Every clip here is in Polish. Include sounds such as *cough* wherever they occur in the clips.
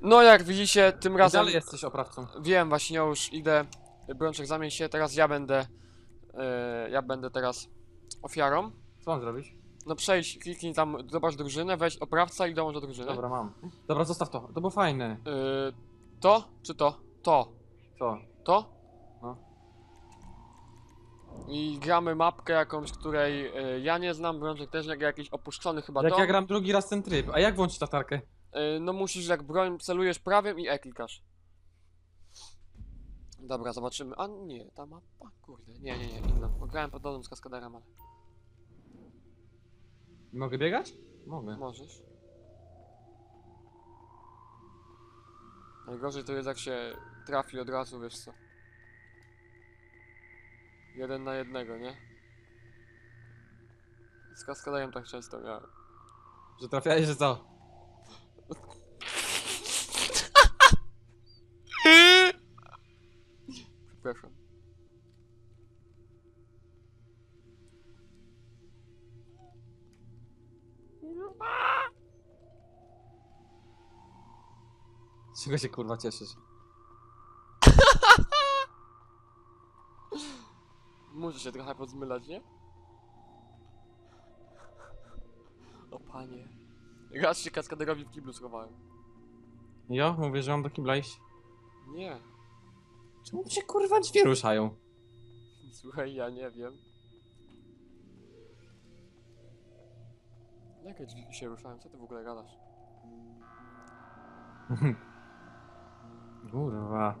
No jak widzicie, tym I razem dalej jesteś oprawcą. wiem, właśnie ja już idę. Brączek zamień się, teraz ja będę. e, ja będę teraz ofiarą. Co mam zrobić? No przejdź, kliknij tam, zobacz drużynę, weź oprawca i dołącz do drużyny. Dobra, mam. Dobra, zostaw to. To było fajne. E, to czy to? To. Co? To? No. I gramy mapkę jakąś, której e, ja nie znam, Brączek też nie gra, jakiś opuszczony chyba Jak dom. ja gram drugi raz ten tryb, a jak włączyć latarkę? E, no musisz, jak broń, celujesz prawym i E klikasz. Dobra, zobaczymy. A nie, ta mapa, kurde, nie, nie, nie, inna. Grałem podobną z kaskaderem, ale Mogę biegać? Mogę. możesz. Najgorzej to jest jak się trafi od razu, wiesz co. Jeden na jednego, nie? Z kaskaderem tak często miałem. Że trafiałeś, że co? Przepraszam. Z czego się kurwa cieszysz? *laughs* Muszę się trochę podzmylać, nie? O panie. Raz się kaskaderowi w kiblu schowałem. Jo? Mówię, że mam do kibla iść. Nie. Czemu się kurwa drzwi ruszają? Słuchaj, ja nie wiem. Jakie drzwi się ruszają? Co ty w ogóle gadasz? *laughs* Kurwa.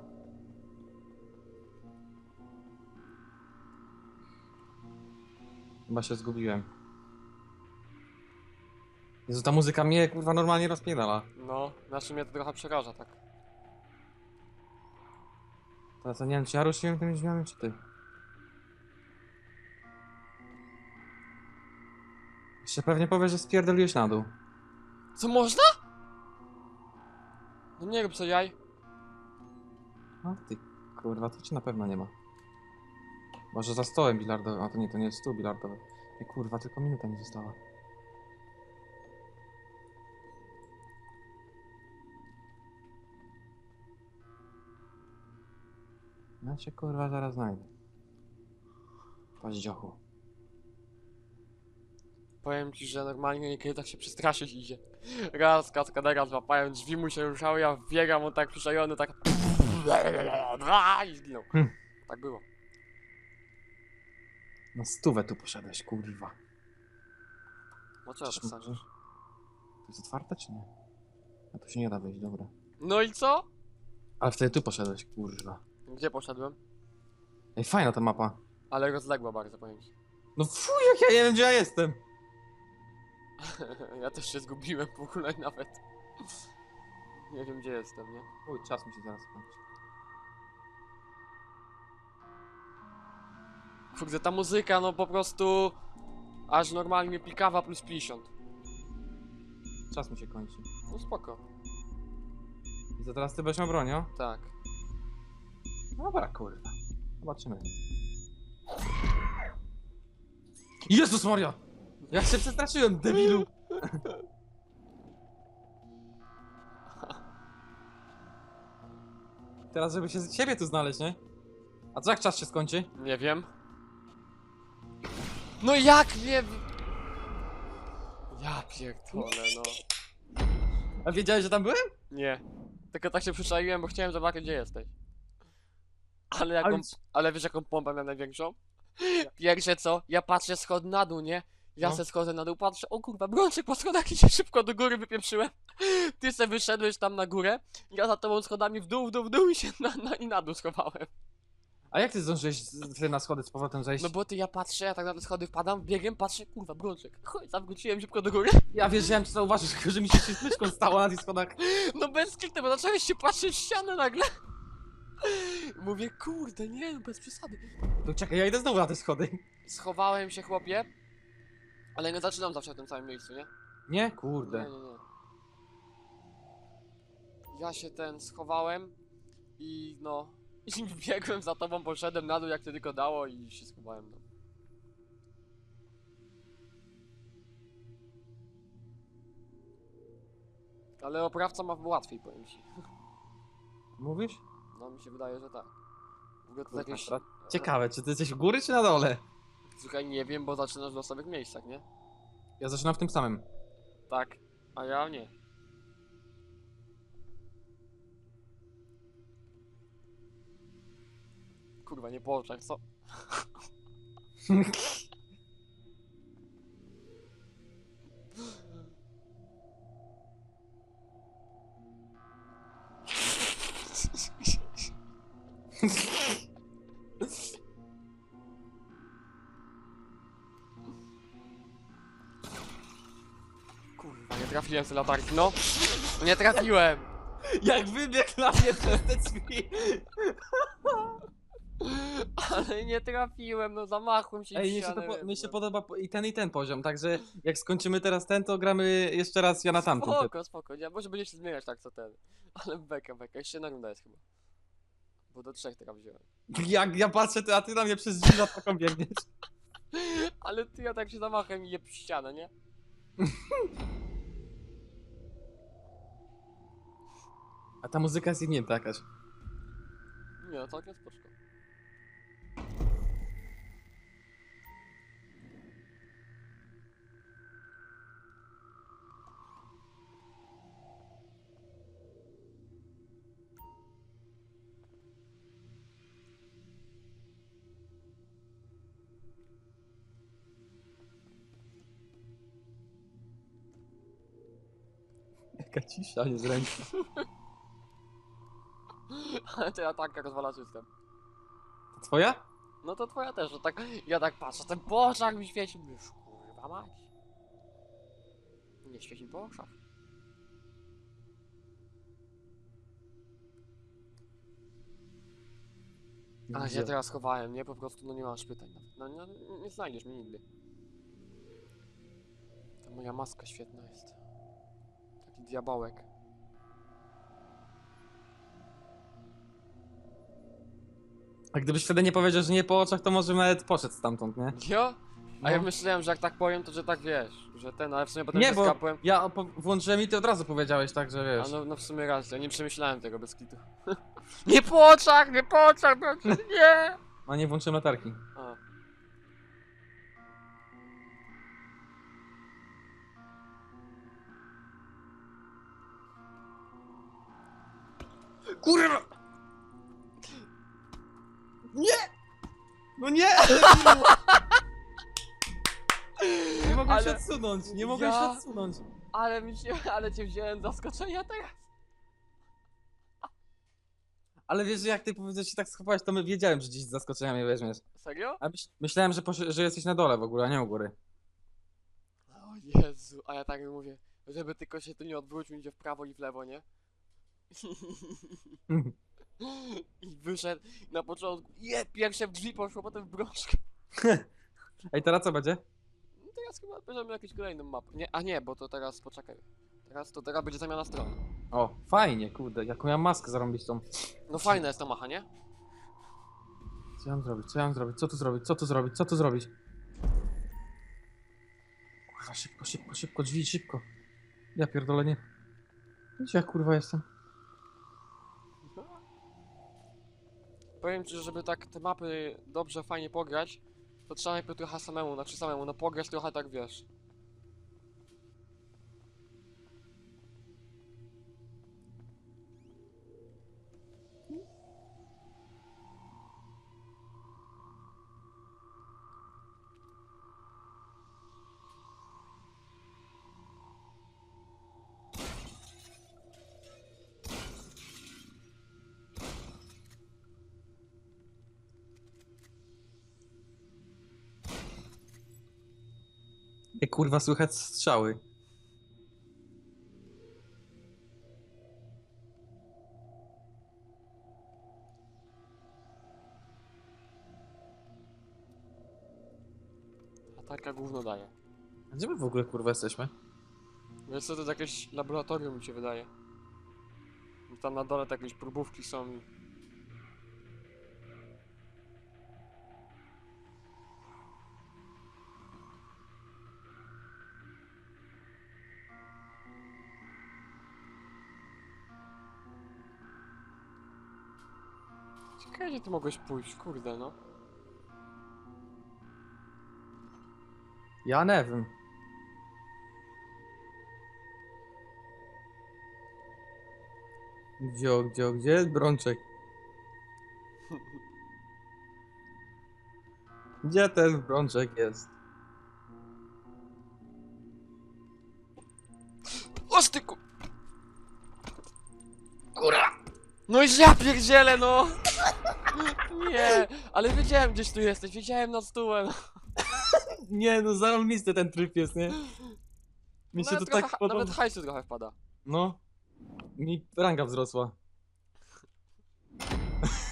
Chyba się zgubiłem. Jezu, ta muzyka mnie kurwa normalnie rozpierdala. No, znaczy mnie to trochę przeraża, tak. Teraz nie wiem, czy ja ruszyłem tymi drzwiami, czy ty? Jeszcze pewnie powiesz, że spierdoliłeś na dół. Co można? No nie rób co jaj. No ty, kurwa, to ci na pewno nie ma. Może za stołem bilardowym, a to nie, to nie jest stół bilardowy. I kurwa, tylko minuta mi została. Ja cię kurwa zaraz znajdę. Paździochu. Powiem ci, że normalnie niekiedy tak się przestraszyć idzie. Raz kaskadera złapałem, drzwi mu się ruszały, ja biegam, on tak przyczajony, tak... I zginął. Hmm. Tak było. Na stówę tu poszedłeś, kurwa. No co ja tak sądzisz? To jest otwarte, czy nie? A tu się nie da wejść, dobra. No i co? Ale wtedy tu poszedłeś, kurwa. Gdzie poszedłem? Ej, fajna ta mapa. Ale rozległa bardzo, powiem ci. No fuj, jak ja nie wiem, gdzie ja jestem. *laughs* ja też się zgubiłem w ogóle nawet. *laughs* Nie wiem gdzie jestem, nie? Uj, czas mi się zaraz skończy. Kurde, ta muzyka, no po prostu... Aż normalnie pikawa plus 50. Czas mi się kończy. No spoko. I to teraz ty będziesz miał broń, o? Tak. No Dobra, kurwa. Zobaczymy. Jezus Maria! Jak się przestraszyłem, debilu! *laughs* Teraz, żeby się siebie tu znaleźć, nie? A co jak czas się skończy? Nie wiem. No jak nie... Ja pierdolę, no. A wiedziałeś, że tam byłem? Nie. Tylko tak się przyczaiłem, bo chciałem zobaczyć, gdzie jesteś. Ale jaką... Ale- Ale wiesz, jaką pompę miałem największą? Pierwsze *laughs* co? Ja patrzę schod na dół, nie? Ja No. se schodzę na dół, patrzę, o kurwa, brączek po schodach i się szybko do góry wypieprzyłem. *laughs* Ty se wyszedłeś tam na górę, ja za tobą schodami w dół, w dół, w dół i się na, na, i na dół schowałem. A jak ty zdążyłeś z- z- na schody z powrotem zejść? No bo ty, ja patrzę, ja tak na te schody wpadam, biegiem, patrzę, kurwa, brączek. Chodź, zawróciłem szybko do góry. Ja wierzyłem, czy zauważysz, tylko że mi się z myszką stało na tych schodach. *laughs* No bez kitu, bo zacząłeś się patrzeć w ścianę nagle. Mówię, kurde, nie, no bez przesady. To czekaj, ja idę znowu na te schody. Schowałem się, chłopie, ale nie zaczynam zawsze w tym samym miejscu, nie? Nie? Nie, Kurde. nie, nie. Ja się ten schowałem i no, *laughs* i biegłem za tobą, poszedłem na dół jak to tylko dało i się schowałem. No. Ale oprawca ma łatwiej, powiem ci. Mówisz? No mi się wydaje, że tak. W ogóle to Kurwa, jakieś... Ciekawe, czy ty jesteś u góry, czy na dole? Słuchaj, nie wiem, bo zaczynasz w losowych miejscach, nie? Ja zaczynam w tym samym. Tak, a ja nie. Kurwa, nie po oczach, co? *laughs* Kurwa, nie trafiłem z latarki, no! Nie trafiłem! Jak wybiegł na mnie przez te drzwi. Ale nie trafiłem, no zamachłem się Ej, mi się, to po, mi się podoba po- i ten i ten poziom, także jak skończymy teraz ten, to gramy jeszcze raz ja na tamtym. Spoko, spoko, nie, może będzie się zmieniać tak co ten. Ale beka, beka, jeszcze jedna runda jest chyba. Bo do trzech teraz wziąłem. *laughs* Jak ja patrzę, ty, a ty na mnie przez drzwi za taką biegniesz. *laughs* Ale ty ja tak się zamachem i je w ścianę, nie? *laughs* A ta muzyka jest jebnięta jakaś. Nie, no całkiem spoczko. Jaka cisza, nie zręczna. *laughs* Ale to ja tak rozwala system. To twoja? No to twoja też, że tak, ja tak patrzę, ten po oczach mi świeci, mówię, kurwa mać. Nie świeci mi po oczach. A ja teraz schowałem, nie? Po prostu, no nie masz pytań nawet. No, no nie, nie znajdziesz mnie nigdy. Ta moja maska świetna jest. Taki diabełek. A gdybyś wtedy nie powiedział, że nie po oczach, to może nawet poszedł stamtąd, nie? Jo? A ja No. myślałem, że jak tak powiem, to że tak wiesz, że ten, ale w sumie potem Nie, się bo skapłem. ja opo- włączyłem i ty od razu powiedziałeś tak, że A wiesz. no, no w sumie racja, nie przemyślałem tego bez kitu. *laughs* nie po oczach, nie po oczach, no, nie! A nie włączyłem latarki. Kurwa! Nie! No nie! Nie się Ale- odsunąć, nie mogłem Ja- się odsunąć. Ale mi się, ale cię wziąłem z zaskoczenia teraz. Ale wiesz, że jak ty powiedziałeś, że się tak schowałeś, to my wiedziałem, że gdzieś z zaskoczenia mnie weźmiesz. Serio? A myśl, myślałem, że, posz- że jesteś na dole w ogóle, a nie u góry. O Jezu, a ja tak mówię, żeby tylko się tu nie odwrócił, idzie w prawo i w lewo, nie? I wyszedł na początku, je, pierwsze w drzwi poszło, potem w brączkę. *laughs* Ej, teraz co będzie? No teraz chyba bierzemy jakąś kolejną mapę. Nie, a nie, bo to teraz, poczekaj. Teraz to teraz będzie zamiana stron. O, fajnie, kurde, jaką ja maskę zarobić tą. No fajna jest ta macha, nie? Co ja mam zrobić, co ja mam zrobić, co tu zrobić, co tu zrobić, co tu zrobić? Kurwa, szybko, szybko, szybko, drzwi, szybko. Ja pierdolę, nie. Gdzie ja kurwa jestem? Powiem ci, że żeby tak te mapy dobrze, fajnie pograć, to trzeba najpierw trochę samemu, znaczy samemu, no pograć trochę tak wiesz. Jak kurwa słychać strzały. Latarka gówno daje. A gdzie my w ogóle kurwa jesteśmy? Wiesz co, to jest jakieś laboratorium mi się wydaje. I Tam na dole to jakieś próbówki są i... gdzie ty mogłeś pójść, kurde no. Ja nie wiem. Gdzie, gdzie, gdzie jest Brączek? *laughs* Gdzie ten Brączek jest? Oż ty ku... Kurwa! No i ja pierdzielę, no! Nie, ale wiedziałem gdzieś tu jesteś, wiedziałem nad stółem. *laughs* Nie no, zarąbisty ten tryb jest, nie? Mi się to Nawet tak trochę, podoba. Nawet hajsu trochę wpada. No. Mi ranga wzrosła.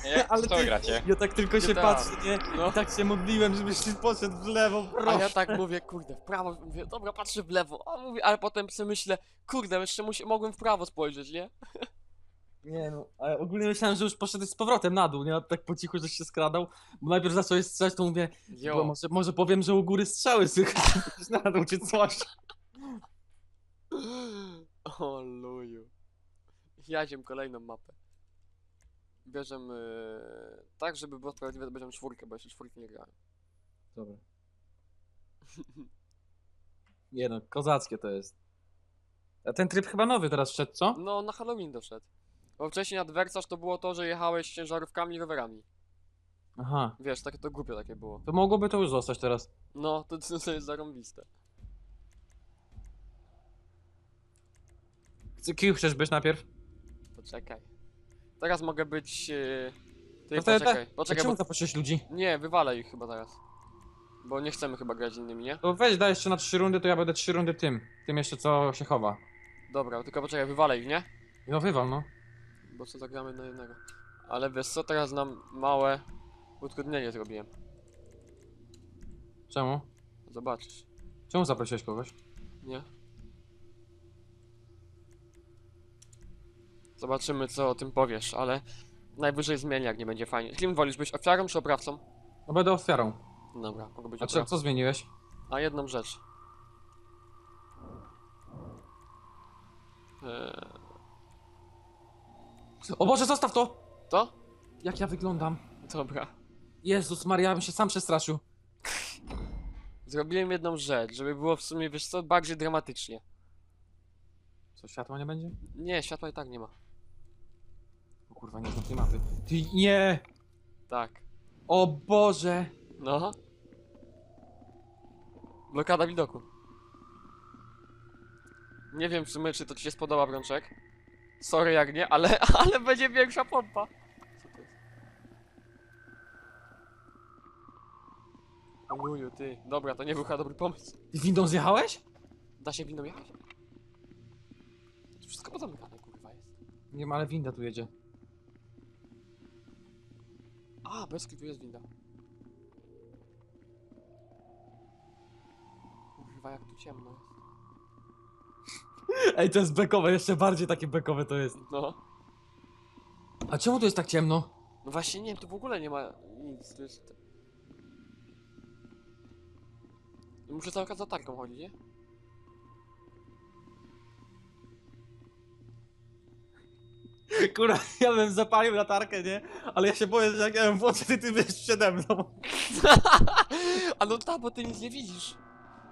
Jak *laughs* Ale Ale to ty- gracie? Ja tak tylko się GTA. patrzę, nie? No. I tak się modliłem, żebyś ty poszedł w lewo, A proszę. ja tak mówię, kurde, w prawo, mówię, dobra, patrzę w lewo, a mówię, ale potem sobie myślę, kurde, jeszcze musi, mogłem w prawo spojrzeć, nie? *laughs* Nie no, ale ogólnie myślałem, że już poszedłeś z powrotem na dół, nie? A tak po cichu, żeś się skradał. Bo najpierw zacząłeś strzelać, to mówię, bo Jo, może, może powiem, że u góry strzały słychać *laughs* na dół czy coś. *laughs* o luju. Jadziem kolejną mapę. Bierzemy, tak żeby było sprawiedliwe, to bierzemy czwórkę, bo jeszcze czwórki nie grałem. Dobra. *laughs* Nie no, kozackie to jest. A ten tryb chyba nowy teraz wszedł, co? No, na Halloween doszedł. Bo wcześniej nadwersaż to było to, że jechałeś ciężarówkami i rowerami. Aha. Wiesz, takie to głupie takie było. To mogłoby to już zostać teraz. No, to, to, jest zarąbiste. Chce- Kim chcesz być najpierw? Poczekaj. Teraz mogę być... Yy... Ty, to ja poczekaj, poczekaj, czemu bo... zaprosiłeś ludzi? Nie, wywalę ich chyba teraz. Bo nie chcemy chyba grać z innymi, nie? To weź, daj jeszcze na trzy rundy, to ja będę trzy rundy tym. Tym jeszcze, co się chowa. Dobra, tylko poczekaj, wywalę ich, nie? No wywal, no. Bo co zagramy na jednego. Ale wiesz co, teraz nam małe utrudnienie zrobiłem. Czemu? Zobaczysz, Czemu zaprosiłeś kogoś? nie? Zobaczymy co o tym powiesz, ale najwyżej zmieni jak nie będzie fajnie. Kim wolisz być ofiarą czy oprawcą? No będę ofiarą. Dobra, mogę być A oprawcą. co zmieniłeś? A jedną rzecz. Eee, O Boże, zostaw to! to? Jak ja wyglądam? Dobra. Jezus Maria, ja bym się sam przestraszył. Zrobiłem jedną rzecz, żeby było w sumie, wiesz co, bardziej dramatycznie. Co, światła nie będzie? Nie, światła i tak nie ma. O kurwa, nie znam tej mapy. Ty, nie! Tak. O Boże! No. Blokada widoku. Nie wiem w sumie, czy to ci się spodoba, Brączek. Sorry jak nie, ale, *laughs* ale będzie większa pompa. Co to jest? Ty. Dobra, to nie był chyba dobry pomysł. Ty windą zjechałeś? Da się windą jechać? To wszystko pozamykane, kurwa, jest. Nie wiem, ale winda tu jedzie. A, bez tu jest winda. Kurwa, jak tu ciemno jest. Ej, to jest bekowe, jeszcze bardziej takie bekowe to jest. No. A czemu tu jest tak ciemno? No właśnie nie wiem, tu w ogóle nie ma nic, tu jest... Muszę cały czas za tarką chodzić, nie? *laughs* Kurwa, ja bym zapalił latarkę, nie? Ale ja się boję, że jak ja ją włączę, ty, ty wiesz przede mną. *laughs* A no tak, bo ty nic nie widzisz.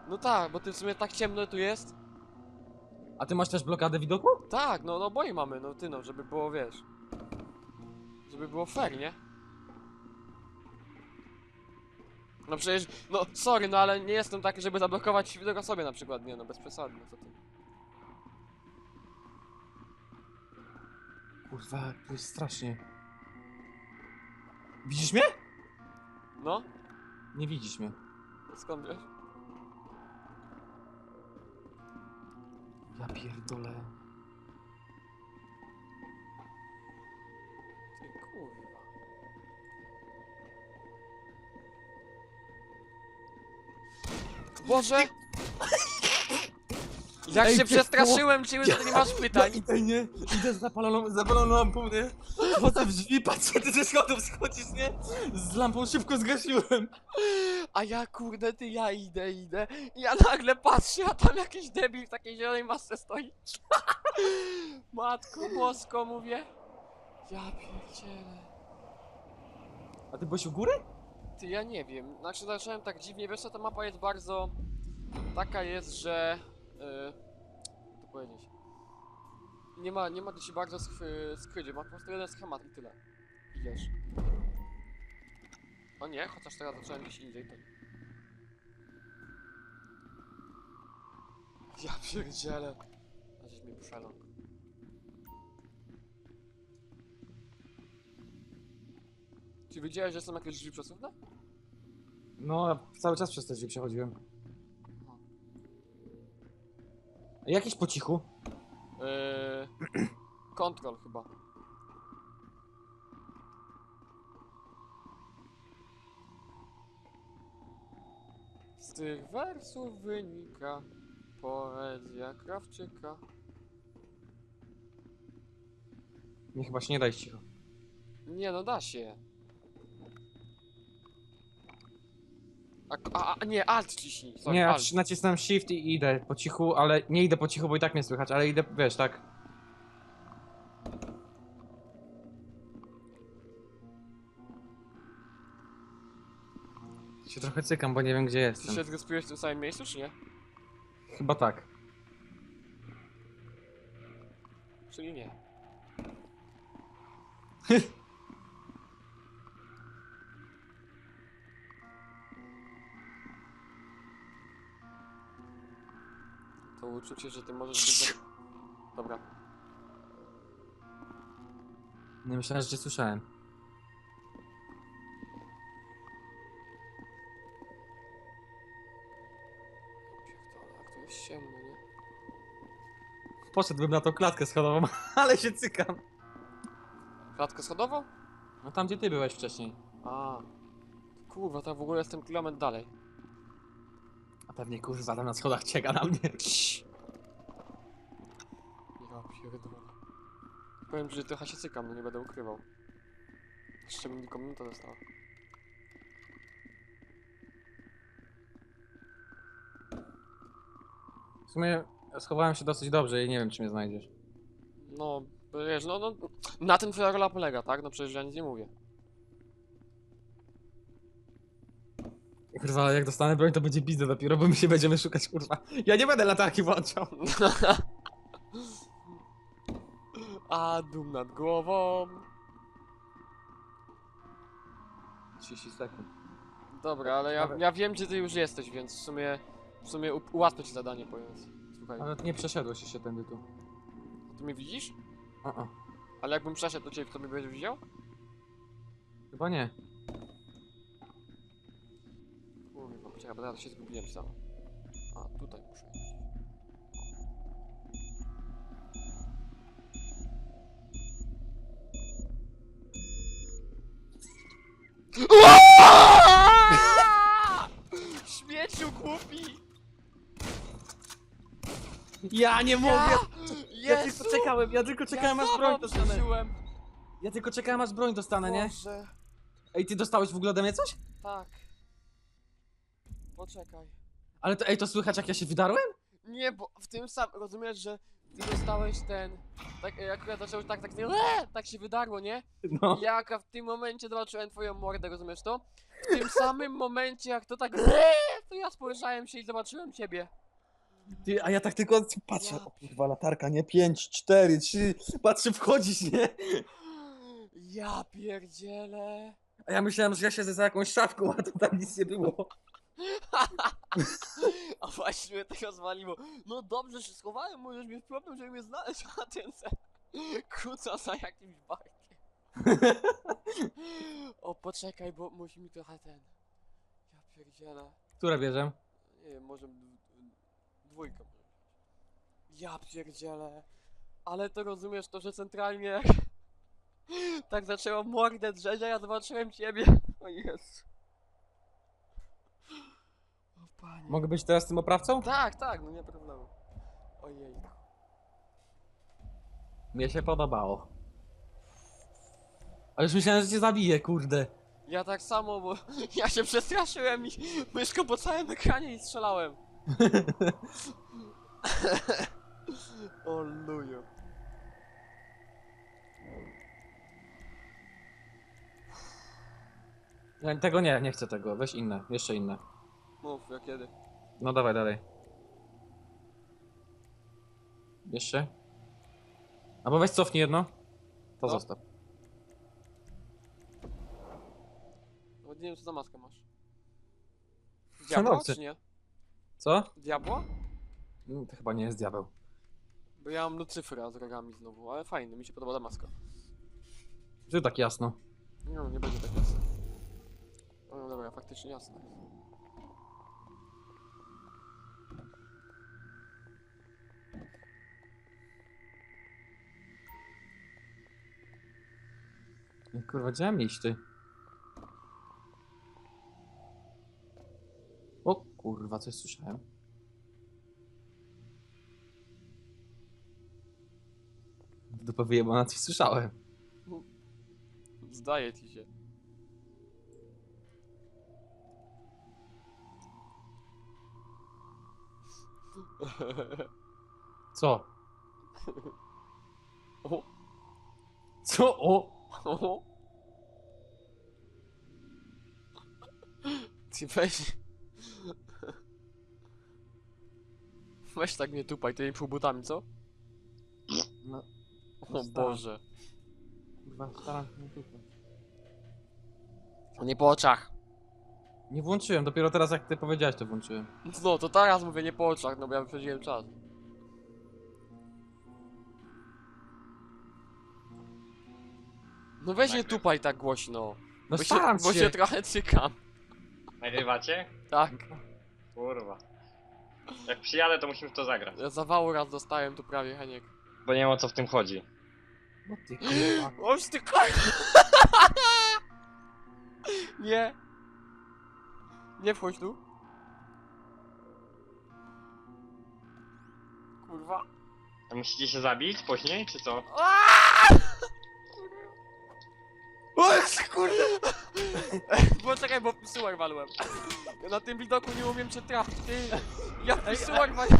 No tak, bo ty w sumie tak ciemno tu jest. A ty masz też blokadę widoku? Tak, no, no oboje mamy, no ty no, żeby było, wiesz... Żeby było fair, nie? No przecież, no sorry, no ale nie jestem taki, żeby zablokować widok sobie na przykład, nie no, bez przesady, no co ty. Kurwa, tu jest strasznie. Widzisz mnie? No, Nie widzisz mnie. skąd wiesz? Ja pierdolę. Ty kurwa. Boże! Jak Ej, się przestraszyłem że ty nie masz pytań. Ja idę, nie? Idę z zapaloną, zapaloną lampą, nie? Chodzę w drzwi, patrzę, ty ze schodów schodzisz, nie? Z lampą szybko zgasiłem. A ja kurde, ty ja idę, idę. I ja nagle patrzę, a tam jakiś debil w takiej zielonej masce stoi. *laughs* Matko bosko, mówię. Ja pierdzielę. A ty byłeś u góry? Ty, ja nie wiem. Znaczy zacząłem tak dziwnie, wiesz co, ta mapa jest bardzo... Taka jest, że... Yy, jak to powiedzieć? Nie ma, nie ma do ci bardzo sk- skrydzie, ma po prostu jeden schemat i tyle. Idziesz. O nie, chociaż teraz zacząłem gdzieś indziej, to... Ja pierdzielę. A gdzieś mi przeląkł. Czy wiedziałeś, że są jakieś drzwi przesuwne? No, ja cały czas przez te drzwi przechodziłem. Jakiś po cichu. Yy, *clears throat* kontrol chyba. Tych wersów wynika poezja Krawczyka. Nie, chyba się nie daj cicho. Nie no, da się. A, a, a nie, alt ciśnij. Sorry, nie, ja alt. ci- nacisnąłem shift i idę po cichu, ale nie idę po cichu, bo i tak mnie słychać, ale idę, wiesz, tak. Się trochę cykam, bo nie wiem gdzie Ty jestem. się zrespiłeś w tym samym miejscu, czy nie? Chyba tak. Czyli nie. *laughs* To uczucie, że ty możesz być... do- Dobra. Nie myślałem, że cię słyszałem. Poszedłbym na tą klatkę schodową, *laughs* ale się cykam. Klatkę schodową? No tam gdzie ty byłeś wcześniej. A. Kurwa, to w ogóle jestem kilometr dalej. A pewnie kurwa tam na schodach czeka na mnie. Ja pierdolę. Powiem ci, że trochę się cykam, no nie będę ukrywał. Jeszcze mi tylko minuta została. W sumie schowałem się dosyć dobrze i nie wiem czy mnie znajdziesz. No, wiesz, no, no, na tym twoja rola polega, tak? No przecież ja nic nie mówię. Kurwa, ale jak dostanę broń to będzie biznes dopiero, bo my się będziemy szukać kurwa. Ja nie będę latarki włączał. *laughs* A dum nad głową. 30 sekund. Dobra, ale ja, ja wiem, gdzie ty już jesteś, więc w sumie, w sumie u- ułatwię ci zadanie, powiedz. Słuchaj, Ale nie przeszedłeś jeszcze tędy tu. ty mnie widzisz? O, o. Ale jakbym przeszedł do ciebie, to mnie będziesz widział? Chyba nie. Kurwa, poczekaj, bo teraz się zgubiłem sam. A, tutaj muszę iść. Śmieciu Ja nie mogę! Ja Jezu! tylko czekałem, ja tylko czekałem aż broń dostanę. przeżyłem. Ja tylko czekałem aż broń dostanę, nie? Boże, Ej, ty dostałeś w ogóle ode mnie coś? tak. Poczekaj. Ale to, ej, to słychać jak ja się wydarłem? Nie, bo w tym sam, rozumiesz, że ty dostałeś ten, tak, jak ja zacząłeś tak, tak, nie, eee, tak się wydarło, nie? No. I jak w tym momencie zobaczyłem twoją mordę, rozumiesz to? W tym samym momencie, jak to tak, eee, to ja spojrzałem się i zobaczyłem ciebie. Ty, a ja tak tylko patrzę, Ja o kurwa, latarka, nie? 5, 4, 3, patrzę wchodzisz, nie? Ja pierdzielę. A ja myślałem, że ja siedzę za jakąś szafką, a to tam nic nie było. *laughs* A właśnie mnie tego zwaliło. No dobrze się schowałem, możesz mieć problem, żeby mnie znaleźć, a ten se kuca za jakimś barkiem. O, poczekaj, bo musi mi trochę ten... Ja pierdzielę. Które bierzem? Nie wiem, może d- dwójkę może. Ja pierdzielę. Ale to rozumiesz to, że centralnie *laughs* tak zaczęło mordę drzeć, a ja zobaczyłem ciebie. *laughs* O Jezu. O panie. Mogę być teraz tym oprawcą? Tak, tak, no nie problemu. Ojej. Mnie się podobało. Ale już myślałem, że cię zabiję, kurde. Ja tak samo, bo *laughs* ja się przestraszyłem i myszką po całym ekranie i strzelałem. *laughs* o luju. Nie, Tego nie, nie chcę tego. Weź inne, jeszcze inne. Mów, jak kiedy. No dawaj dalej. Jeszcze? Albo weź cofnij jedno. To No. zostaw. Nawet nie wiem, co za maskę masz. *laughs* no, Diabła, czy nie? Co? Diabła? Mm, To chyba nie jest diabeł. Bo ja mam Lucyfera z rogami znowu, ale fajny, mi się podoba ta maska. Czy tak jasno? Nie no, nie będzie tak jasne. O, no dobra, faktycznie jasne. Kurwa, gdzie mam iść ty? Kurwa, coś słyszałem. W dupę wyjebana coś słyszałem. Zdaje ci się. Co? o, Co? O! o. Ty weź. Weź tak nie tupaj tymi półbutami, co? No, O. Boże. kurwa, staram się nie tupać. Nie po oczach. Nie włączyłem, dopiero teraz jak ty powiedziałeś to włączyłem. No, to teraz mówię nie po oczach, no bo ja wyprzedziłem czas. No weź nie tupaj tak głośno. No bo staram się, bo się! się trochę cykam. Nagrywacie? Tak. Kurwa. Jak przyjadę, to musimy w to zagrać. Ja zawału raz dostałem tu prawie, Heniek. Bo nie wiem o co w tym chodzi. No ty kurwa. *laughs* Oż ty kur... *laughs* Nie. Nie wchodź tu. Kurwa. A musicie się zabić później, czy co? O, kurde! Bo czekaj, bo pisuar walłem. Ja na tym widoku nie umiem cię trafić, ty. Ja pisuar walłem.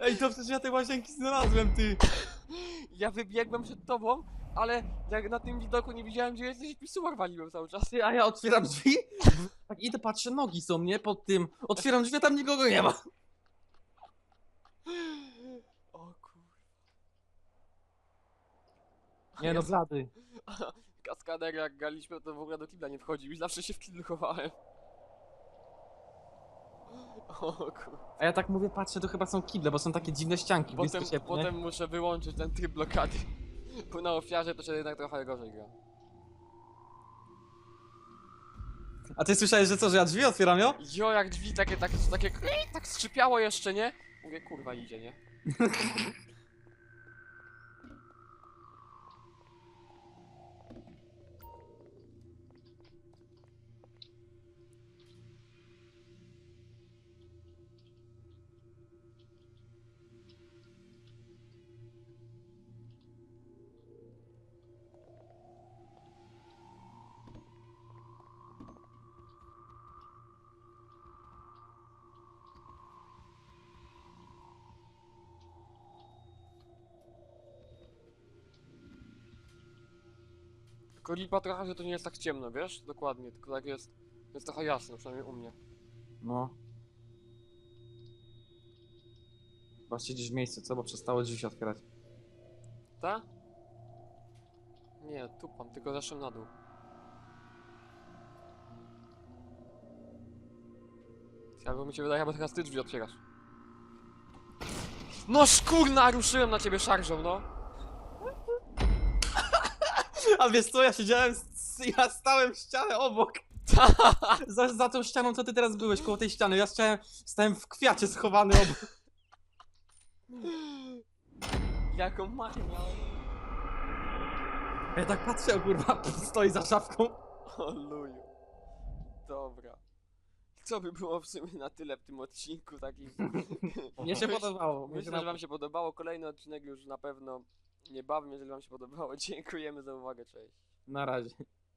Ej, to przecież ja tej łazienki znalazłem, ty! Ja wybiegłem przed tobą, ale jak na tym widoku nie widziałem gdzie jesteś i pisuar waliłem cały czas. Ty, a ja otwieram drzwi, tak idę, patrzę, nogi są, nie? Pod tym. Otwieram drzwi, a tam nikogo nie ma. O kur... Nie no, blady. *laughs* Kaskader jak graliśmy to w ogóle do kibla nie wchodził i zawsze się w kiblu chowałem. *laughs* O kur... A ja tak mówię, patrzę, to chyba są kible, bo są takie dziwne ścianki, Potem, blisko siebie, potem muszę wyłączyć ten tryb blokady. *laughs* Bo na ofiarze to się jednak trochę gorzej gra. A ty słyszałeś, że co, że ja drzwi otwieram, jo? Jo, jak drzwi takie, takie, takie, tak skrzypiało jeszcze, nie? Mówię, kurwa idzie, nie? Tylko lipa trochę, że to nie jest tak ciemno, wiesz? Dokładnie, tylko tak jest, jest trochę jasno, przynajmniej u mnie. No. Chyba siedzisz w miejscu, co? Bo przestało drzwi się otwierać. Ta? Nie, tupam, tylko zeszłem na dół. Albo mi się wydaje, chyba teraz ty drzwi otwierasz. No szkurna, ruszyłem na ciebie szarżą, no. A wiesz co, ja siedziałem, ja stałem w ścianę obok. *laughs* Za, za tą ścianą, co ty teraz byłeś, koło tej ściany. Ja stałem, stałem w kwiacie schowany obok. Jaką machę miałem. Ja tak patrzę, o kurwa, stoi za szafką. O luju. Dobra. Co by było w sumie na tyle w tym odcinku takim. *laughs* Mnie się podobało. Myślę, że wam się podobało. Kolejny odcinek już na pewno niebawem, jeżeli wam się podobało. *laughs* Dziękujemy za uwagę, cześć. Na razie.